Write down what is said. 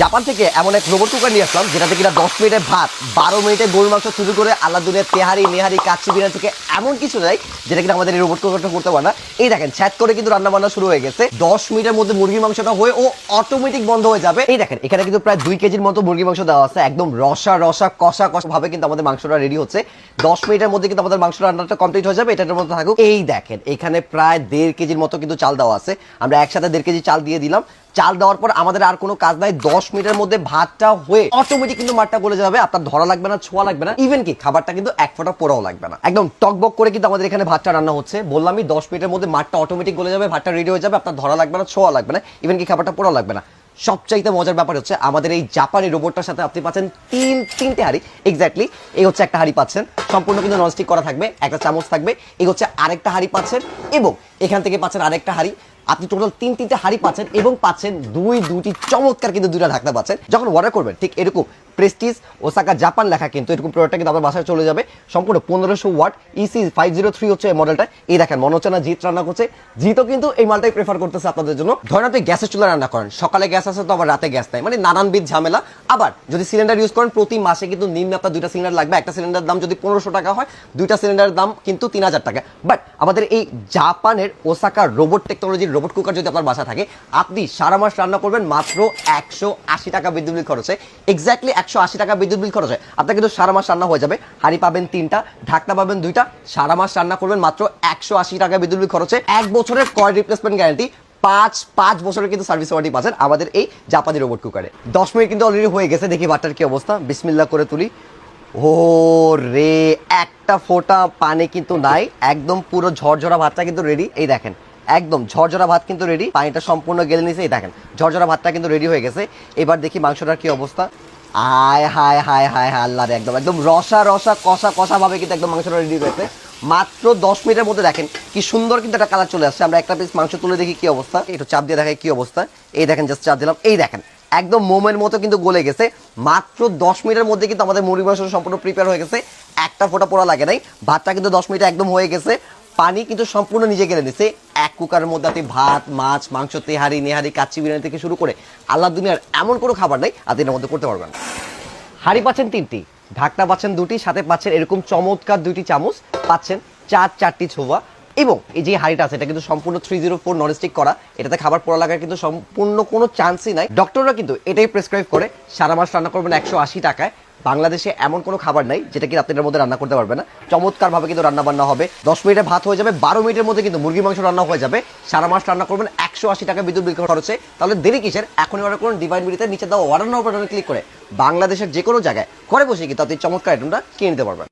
Japan থেকে এমন এক রোবট কুকার নিয়ে আসলাম, যেটাতে কিনা দশ মিনিটে ভাত, বারো মিনিটে গরুর মাংস শুরু করে আল্লাহ দুনিয়ার তেহারি, নেহারি, কাচ্চি বিরিয়ানি থেকে এমন কিছু নাই, যেটা কিনা আমাদের এই রোবট কুকারটা করতে পারে না। এই দেখেন ছ্যাত করে কিন্তু রান্না বান্না শুরু হয়ে গেছে। দশ মিনিটের মধ্যে মুরগির মাংসটা হয়ে ও অটোমেটিক বন্ধ হয়ে যাবে। এই দেখেন, এখানে কিন্তু প্রায় দুই কেজির মতো মুরগির মাংস দেওয়া আছে, একদম রসা রসা, কষা কষা ভাবে কিন্তু আমাদের মাংসটা রেডি হচ্ছে। দশ মিনিটের মধ্যে কিন্তু আমাদের মাংস রান্নাটা কমপ্লিট হয়ে যাবে, এটার মধ্যে থাকুক। এই দেখেন, এখানে প্রায় দেড় কেজির মতো কিন্তু চাল দেওয়া আছে। আমরা একসাথে দেড় কেজি চাল দিয়ে দিলাম। চাল দেওয়ার পর আমাদের আর কোনো কাজ নাই। দশ মিনিটের মধ্যে ভাতটা হয়ে অটোমেটিক কিন্তু মাঠটা গলে যাবে। আপনার ধরা লাগবে না, ছোঁয়া লাগবে না। ইভেন কি, খাবারটা কিন্তু এক ফোঁটা পোড়াও লাগবে না। একদম টকবক করে কিন্তু আমাদের এখানে ভাতটা রান্না হচ্ছে। বললামই দশ মিনিটের মধ্যে মাঠটা অটোমেটিক গলে যাবে, ভাতটা রেডি হয়ে যাবে, আপনার ধরা লাগবে না, ছোঁয়া লাগবে না। ইভেন কি, খাবারটা পোড়াও লাগবে না। সবচাইতে মজার ব্যাপার হচ্ছে, আমাদের এই জাপানি রোবটটার সাথে আপনি পাচ্ছেন তিন, তিনটে হাড়ি। এক্স্যাক্টলি এই হচ্ছে একটা হাড়ি পাচ্ছেন। সম্পূর্ণ কিন্তু ননস্টিক করা থাকবে, একটা চামচ থাকবে। এই হচ্ছে আরেকটা হাড়ি পাচ্ছেন এবং এখান থেকে পাচ্ছেন আরেকটা হাড়ি। আপনি টোটাল তিন তিনটে হাড়ি পাচ্ছেন এবং পাচ্ছেন দুই দুটি চমৎকার কিন্তু দুইটা ঢাকনা পাচ্ছেন। যখন অর্ডার করবেন, ঠিক এরকম প্রেস্টিজ ওসাকা জাপান লেখা কিন্তু এরকম প্রোডাক্টটা কিন্তু আপনার বাসায় চলে যাবে। সম্পূর্ণ পনেরোশো watt EC five zero three হচ্ছে এই মডেলটা এই দেখেন, মনে হচ্ছে না জিত রান্না করছে। জিতও কিন্তু এই মালটাই প্রেফার করতেছে আপনাদের জন্য। ধরেন আপনি গ্যাসের চুলা রান্না করেন। সকালে গ্যাস আছে তো আবার রাতে গ্যাস নাই। মানে নানানবিধ ঝামেলা। আবার যদি সিলিন্ডার ইউজ করেন, প্রতি মাসে কিন্তু নিম্ন আপনার দুইটা সিলিন্ডার লাগবে। একটা সিলিন্ডার দাম যদি পনেরোশো টাকা হয়, দুইটা সিলিন্ডারের দাম কিন্তু তিন হাজার টাকা। বাট আমাদের এই জাপানের ওসাকা রোবট টেকনোলজির রোবট কুকার যদি আপনার বাসা থাকে, আপনি সারা মাস রান্না করবেন মাত্র একশো আশি টাকা বিদ্যুৎ বিল খরচে। এক্স্যাক্টলি একশো আশি টাকা বিদ্যুৎ বিল খরচে। আপনার কিন্তু সারা মাস রান্না হয়ে যাবে। হাড়ি পাবেন তিনটা, ঢাকনা পাবেন দুইটা, সারা মাস রান্না করবেন মাত্র একশো আশি টাকা বিদ্যুৎ বিল খরচে। এক বছরের কয় রিপ্লেসমেন্ট গ্যারান্টি পাঁচ পাঁচ বছরের কিন্তু সার্ভিস ওয়ারেন্টি পাচ্ছেন আমাদের এই জাপানি রোবট কুকারে দশ মিনিট কিন্তু অলরেডি হয়ে গেছে, দেখি বাটার কি অবস্থা। বিসমিল্লা করে তুলি। ও রে একটা ফোঁটা পানি কিন্তু নাই। একদম পুরো ঝরঝরা ভাতটা কিন্তু রেডি এই দেখেন একদম ঝরঝরা ভাত কিন্তু রেডি পানিটা সম্পূর্ণ গেলে নিছে। এই দেখেন, ঝরঝরা ভাতটা কিন্তু রেডি হয়ে গেছে। এবার দেখি মাংসটার কি অবস্থা। আয় হায় হায় হায় হায় আল্লাহ একদম একদম রসা রসা কষা কষা ভাবে কিন্তু একদম মাংসটা রেডি হয়েছে। মাত্র দশ মিনিটের মধ্যে দেখেন কি সুন্দর কিন্তু একটা কালার চলে আসছে। আমরা একটা পিস মাংস তুলে দেখি কি অবস্থা। একটু চাপ দিয়ে দেখাই কি অবস্থা। এই দেখেন জাস্ট চাপ দিলাম। এই দেখেন, একদম মোমের মতো কিন্তু গলে গেছে। মাত্র দশ মিনিটের মধ্যে কিন্তু আমাদের মুড়ি মাংস সম্পূর্ণ প্রিপেয়ার হয়ে গেছে। একটা ফোঁটা পোড়া লাগে নাই। ভাতটা কিন্তু দশ মিনিটে একদম হয়ে গেছে। পানি কিন্তু সম্পূর্ণ নিজে গেলে নিছে এক কুকারের মধ্যে আপনি ভাত, মাছ, মাংস, তেহারি, নেহারি, কাচ্চি বিরিয়ানি থেকে শুরু করে আল্লাহ দুনিয়ার এমন কোনো খাবার নেই, আপনি এর মধ্যে করতে পারবেন। হাঁড়ি পাচ্ছেন তিনটি, ঢাকনা পাচ্ছেন দুটি, সাথে পাচ্ছেন এরকম চমৎকার দুইটি চামচ, পাচ্ছেন চার চারটি ছোয়া এবং এই যে হাড়িটা আছে, এটা কিন্তু সম্পূর্ণ থ্রি জিরো ফোর ননস্টিক করা। এটাতে খাবার পোড়া লাগার কিন্তু সম্পূর্ণ কোনো চান্সই নাই। ডক্টররা কিন্তু এটাই প্রেসক্রাইব করে, সারা মাস রান্না করবেন একশো আশি টাকায়। বাংলাদেশে এমন কোনো খাবার নাই যেটা কিন্তু আপনি মধ্যে রান্না করতে পারবে না। চমৎকারভাবে কিন্তু রান্না বান্না হবে। দশ মিনিটে ভাত হয়ে যাবে, বারো মিনিটের মধ্যে কিন্তু মুরগি মাংস রান্না হয়ে যাবে। সারা মাস রান্না করবেন, একশো আশি টাকা বিদ্যুৎ বিল খরচে। তাহলে দেরি কিসের? এখনই অর্ডার করুন ডিভাইন বিলিতে নিচে দেওয়া অর্ডার বাটনে ক্লিক করে বাংলাদেশের যে কোনো জায়গায় ঘরে বসে কিন্তু আপনি চমৎকার আইটেমটা কিনে নিতে পারবেন।